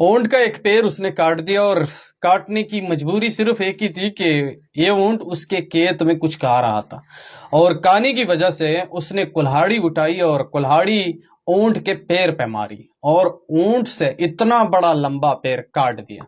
اونٹ کا ایک پیر اس نے کاٹ دیا اور کاٹنے کی مجبوری صرف ایک ہی تھی کہ یہ اونٹ اس کے کیت میں کچھ کھا رہا تھا۔ اور کانے کی وجہ سے اس نے کلہاڑی اٹھائی اور کلہاڑی اونٹ کے پیر پہ ماری اور اونٹ سے اتنا بڑا لمبا پیر کاٹ دیا۔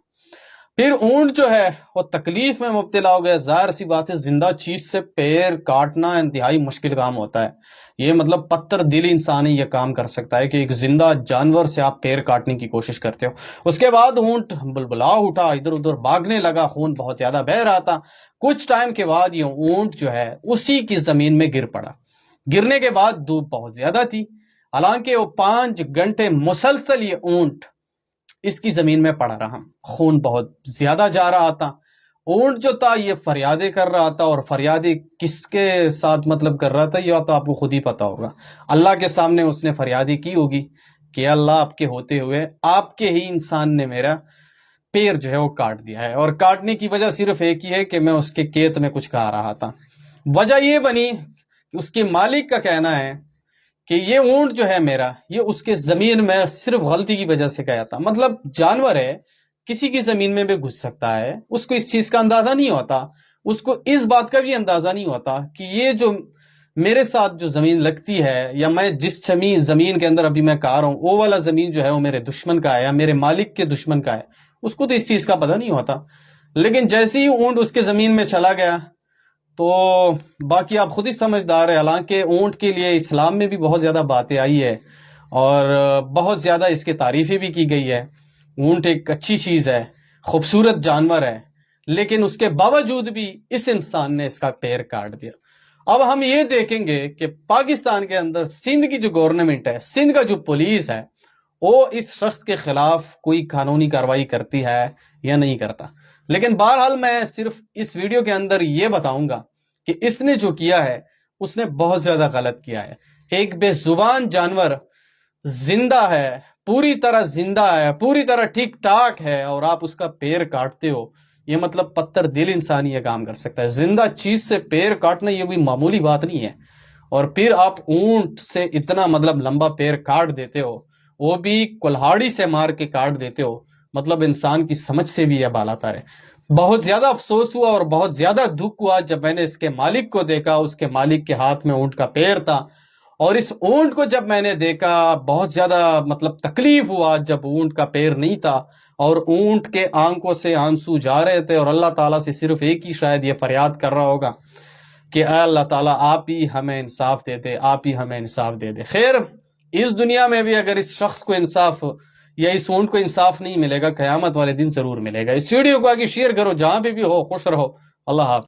پھر اونٹ جو ہے وہ تکلیف میں مبتلا ہو گیا۔ ظاہر سی بات ہے، زندہ چیز سے پیر کاٹنا انتہائی مشکل کام ہوتا ہے۔ یہ مطلب پتھر دل انسان ہی یہ کام کر سکتا ہے کہ ایک زندہ جانور سے آپ پیر کاٹنے کی کوشش کرتے ہو۔ اس کے بعد اونٹ بلبلا اٹھا، ادھر ادھر بھاگنے لگا، خون بہت زیادہ بہ رہا تھا۔ کچھ ٹائم کے بعد یہ اونٹ جو ہے اسی کی زمین میں گر پڑا۔ گرنے کے بعد دھوپ بہت زیادہ تھی۔ حالانکہ وہ پانچ گھنٹے مسلسل یہ اونٹ اس کی زمین میں پڑا رہا۔ خون بہت زیادہ جا رہا تھا۔ اونٹ جو تھا، یہ فریادیں کر رہا تھا اور فریادیں کس کے ساتھ مطلب کر رہا تھا یہ تو آپ کو خود ہی پتا ہوگا۔ اللہ کے سامنے اس نے فریادیں کی ہوگی کہ اللہ آپ کے ہوتے ہوئے، آپ کے ہی انسان نے میرا پیر جو ہے وہ کاٹ دیا ہے۔ اور کاٹنے کی وجہ صرف ایک ہی ہے کہ میں اس کے کیت میں کچھ کھا رہا تھا۔ وجہ یہ بنی کہ اس کے مالک کا کہنا ہے کہ یہ اونٹ جو ہے میرا، یہ اس کے زمین میں صرف غلطی کی وجہ سے گیا تھا۔ مطلب جانور ہے، کسی کی زمین میں بھی گھس سکتا ہے، اس کو اس چیز کا اندازہ نہیں ہوتا، اس کو اس بات کا بھی اندازہ نہیں ہوتا کہ یہ جو میرے ساتھ جو زمین لگتی ہے یا میں جس زمین زمین کے اندر ابھی میں کہا رہا ہوں، وہ والا زمین جو ہے وہ میرے دشمن کا ہے یا میرے مالک کے دشمن کا ہے، اس کو تو اس چیز کا پتہ نہیں ہوتا۔ لیکن جیسے ہی اونٹ اس کے زمین میں چلا گیا تو باقی آپ خود ہی سمجھدار ہے حالانکہ اونٹ کے لیے اسلام میں بھی بہت زیادہ باتیں آئی ہے اور بہت زیادہ اس کی تعریفیں بھی کی گئی ہے اونٹ ایک اچھی چیز ہے، خوبصورت جانور ہے، لیکن اس کے باوجود بھی اس انسان نے اس کا پیر کاٹ دیا۔ اب ہم یہ دیکھیں گے کہ پاکستان کے اندر سندھ کی جو گورنمنٹ ہے، سندھ کا جو پولیس ہے، وہ اس شخص کے خلاف کوئی قانونی کاروائی کرتی ہے یا نہیں کرتا۔ لیکن بہرحال میں صرف اس ویڈیو کے اندر یہ بتاؤں گا کہ اس نے جو کیا ہے، اس نے بہت زیادہ غلط کیا ہے۔ ایک بے زبان جانور زندہ ہے، پوری طرح زندہ ہے، پوری طرح ٹھیک ٹاک ہے اور آپ اس کا پیر کاٹتے ہو۔ یہ مطلب پتھر دل انسان یہ کام کر سکتا ہے۔ زندہ چیز سے پیر کاٹنا یہ کوئی معمولی بات نہیں ہے۔ اور پھر آپ اونٹ سے اتنا مطلب لمبا پیر کاٹ دیتے ہو، وہ بھی کلہاڑی سے مار کے کاٹ دیتے ہو۔ مطلب انسان کی سمجھ سے بھی یہ بالا ہے۔ بہت زیادہ افسوس ہوا اور بہت زیادہ دکھ ہوا جب میں نے اس کے مالک کو دیکھا، اس کے مالک کے ہاتھ میں اونٹ کا پیر تھا۔ اور اس اونٹ کو جب میں نے دیکھا، بہت زیادہ مطلب تکلیف ہوا جب اونٹ کا پیر نہیں تھا۔ اور اونٹ کے آنکھوں سے آنسو جا رہے تھے اور اللہ تعالیٰ سے صرف ایک ہی شاید یہ فریاد کر رہا ہوگا کہ اے اللہ تعالیٰ، آپ ہی ہمیں انصاف دے دے آپ ہی ہمیں انصاف دے دے خیر، اس دنیا میں بھی اگر اس شخص کو انصاف یا اس اونٹ کو انصاف نہیں ملے گا، قیامت والے دن ضرور ملے گا۔ اس ویڈیو کو آگے شیئر کرو، جہاں پہ بھی ہو، خوش رہو۔ اللہ حافظ۔